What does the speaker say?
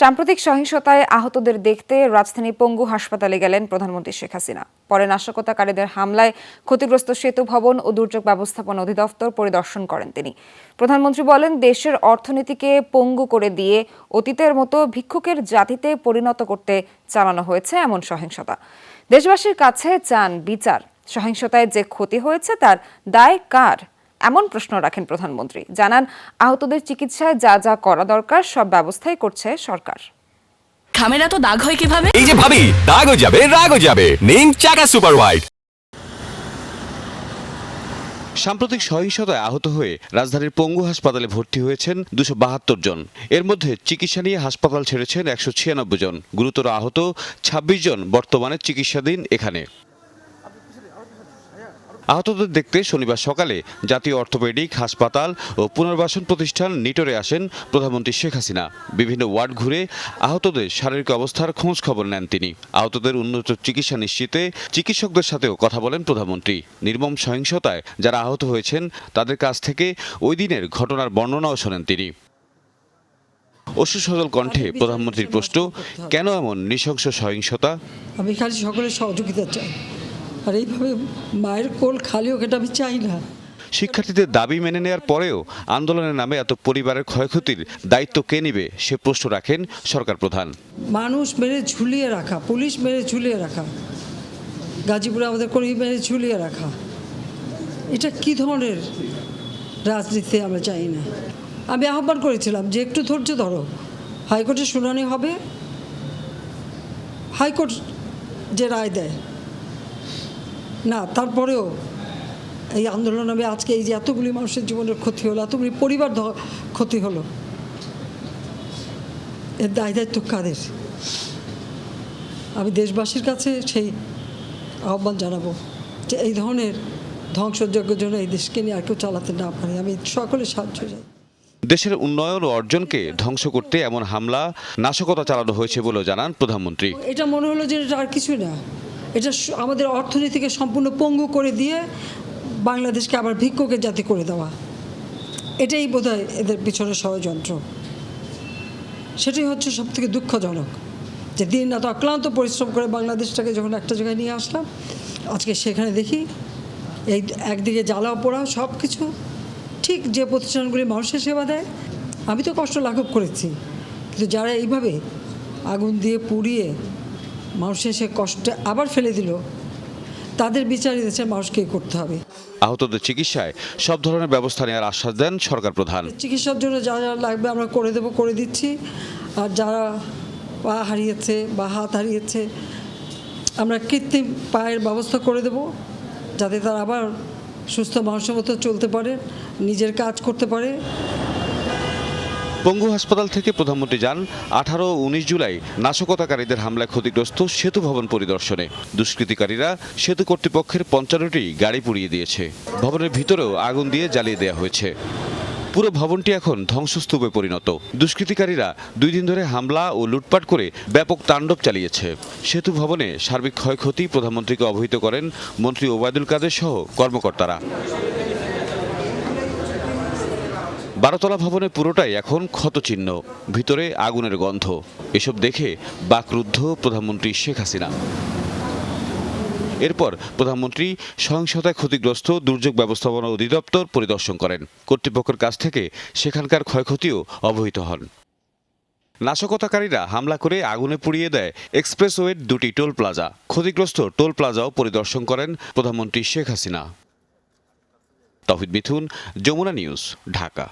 সাম্প্রতিক সহিংসতায় আহতদের দেখতে রাজধানী পঙ্গু হাসপাতালে গেলেন প্রধানমন্ত্রী শেখ হাসিনা। পরে নাশকতাকারীদের হামলায় ক্ষতিগ্রস্ত সেতু ভবন ও দুর্যোগ ব্যবস্থাপনা অধিদপ্তর পরিদর্শন করেন তিনি। প্রধানমন্ত্রী বলেন, দেশের অর্থনীতিকে পঙ্গু করে দিয়ে অতীতের মতো ভিক্ষুকের জাতিতে পরিণত করতে চালানো হয়েছে এমন সহিংসতা। দেশবাসীর কাছে চান বিচার। সহিংসতায় যে ক্ষতি হয়েছে তার দায় কার? এমন প্রশ্ন রাখেন প্রধানমন্ত্রী। জানান আহতদের চিকিৎসায় যা যা করা দরকার সব ব্যবস্থাই করছে সরকার। খামেরা তো দাগ হয় কীভাবে? এই যে ভাবি দাগও যাবে রাগও যাবে। নিম চাকা সুপার হোয়াইট সাম্প্রতিক সহিংসতায় আহত হয়ে রাজধানীর পঙ্গু হাসপাতালে ভর্তি হয়েছেন দুশো বাহাত্তর জন। এর মধ্যে চিকিৎসা নিয়ে হাসপাতাল ছেড়েছেন একশো ছিয়ানব্বই জন। গুরুতর আহত ছাব্বিশ জন বর্তমানে চিকিৎসাধীন এখানে। আহতদের দেখতে শনিবার সকালে জাতীয় অর্থোপেডিক হাসপাতাল ও পুনর্বাসন প্রতিষ্ঠান নিটোরে আসেন প্রধানমন্ত্রী শেখ হাসিনা। বিভিন্ন ওয়ার্ড ঘুরে আহতদের শারীরিক অবস্থার খোঁজ খবর নেন তিনি। আহতদের উন্নত চিকিৎসা নিশ্চিতে চিকিৎসকদের সাথেও কথা বলেন প্রধানমন্ত্রী। নির্মম সহিংসতায় যারা আহত হয়েছেন তাদের কাছ থেকে ওই দিনের ঘটনার বর্ণনাও শোনেন তিনি। অশ্রু সজল কণ্ঠে প্রধানমন্ত্রীর প্রশ্ন কেন এমন নৃশংস সহিংসতা? আমি খালি সকলের সহযোগিতা চাই। আর এইভাবে মায়ের কোল খালি হোক এটা আমি চাই না। শিক্ষার্থীদের দাবি মেনে নেয়ার পরেও আন্দোলনের নামে এত পরিবারের ক্ষয়ক্ষতির দায়িত্ব কে নিবে সে প্রশ্ন রাখেন সরকার প্রধান। মানুষ মেরে ঝুলিয়ে রাখা পুলিশ মেরে ঝুলিয়ে রাখা গাজীপুরে আমাদের কর্মী মেরে ঝুলিয়ে রাখা এটা কি ধরনের রাজনীতি আমরা চাই না? আমি আহ্বান করেছিলাম যে একটু ধৈর্য ধরো হাইকোর্টে শুনানি হবে হাইকোর্ট যে রায় দেয় না তারপরেও এই আন্দোলন আমি আজকে এই যে এতগুলি মানুষের জীবনের ক্ষতি হলো এতগুলি পরিবার ক্ষতি হলো এর দায় দায়িত্ব কাদের? আমি দেশবাসীর কাছে সেই আহ্বান জানাব যে এই ধরনের ধ্বংসযজ্ঞের জন্য এই দেশকে নিয়ে আর কেউ চালাতে না পারে। আমি সকলের সাহায্য চাই। দেশের উন্নয়ন ও অর্জনকে ধ্বংস করতে এমন হামলা নাশকতা চালানো হয়েছে বলেও জানান প্রধানমন্ত্রী। এটা মনে হলো যে এটা আর কিছু না। এটা আমাদের অর্থনীতিকে সম্পূর্ণ পঙ্গু করে দিয়ে বাংলাদেশকে আবার ভিক্ষকের জাতি করে দেওয়া। এটাই বোধহয় এদের পিছনে ষড়যন্ত্র। সেটাই হচ্ছে সব থেকে দুঃখজনক যে দিন রাত অক্লান্ত পরিশ্রম করে বাংলাদেশটাকে যখন একটা জায়গায় নিয়ে আসলাম, আজকে সেখানে দেখি এই একদিকে জ্বালা পোড়া সব কিছু ঠিক যে প্রতিষ্ঠানগুলি মানুষের সেবা দেয়, আমি তো কষ্ট লাঘব করেছি। কিন্তু যারা এইভাবে আগুন দিয়ে পুড়িয়ে মানুষের সে কষ্টে আবার ফেলে দিল। তাদের বিচার দেশের মানুষকে করতে হবে। আহতদের চিকিৎসায় সব ধরনের ব্যবস্থা নেওয়ার আশ্বাস দেন সরকার প্রধান। চিকিৎসার জন্য যা যা লাগবে আমরা করে দেবো করে দিচ্ছি। আর যারা পা হারিয়েছে বা হাত হারিয়েছে আমরা কৃত্রিম পায়ের ব্যবস্থা করে দেব যাতে তারা আবার সুস্থ মানুষের মতো চলতে পারে নিজের কাজ করতে পারে। পঙ্গু হাসপাতাল থেকে প্রধানমন্ত্রী যান আঠারো উনিশ জুলাই নাশকতাকারীদের হামলায় ক্ষতিগ্রস্ত সেতু ভবন পরিদর্শনে। দুষ্কৃতিকারীরা সেতু কর্তৃপক্ষের পঞ্চান্নটি গাড়ি পুড়িয়ে দিয়েছে। ভবনের ভিতরেও আগুন দিয়ে জ্বালিয়ে দেওয়া হয়েছে। পুরো ভবনটি এখন ধ্বংসস্তূপে পরিণত। দুষ্কৃতিকারীরা দুই দিন ধরে হামলা ও লুটপাট করে ব্যাপক তাণ্ডব চালিয়েছে। সেতু ভবনে সার্বিক ক্ষয়ক্ষতি প্রধানমন্ত্রীকে অবহিত করেন মন্ত্রী ওবায়দুল কাদের সহ কর্মকর্তারা। বারোতলা ভবনের পুরোটাই এখন ক্ষতচিহ্ন, ভিতরে আগুনের গন্ধ। এসব দেখে বাকরুদ্ধ প্রধানমন্ত্রী শেখ হাসিনা। এরপর প্রধানমন্ত্রী সহিংসতায় ক্ষতিগ্রস্ত দুর্যোগ ব্যবস্থাপনা অধিদপ্তর পরিদর্শন করেন। কর্তৃপক্ষের কাছ থেকে সেখানকার ক্ষয়ক্ষতিও অবহিত হন। নাশকতাকারীরা হামলা করে আগুনে পুড়িয়ে দেয় এক্সপ্রেসওয়ের দুটি টোল প্লাজা। ক্ষতিগ্রস্ত টোল প্লাজাও পরিদর্শন করেন প্রধানমন্ত্রী শেখ হাসিনা। তহিদ মিথুন, যমুনা নিউজ, ঢাকা।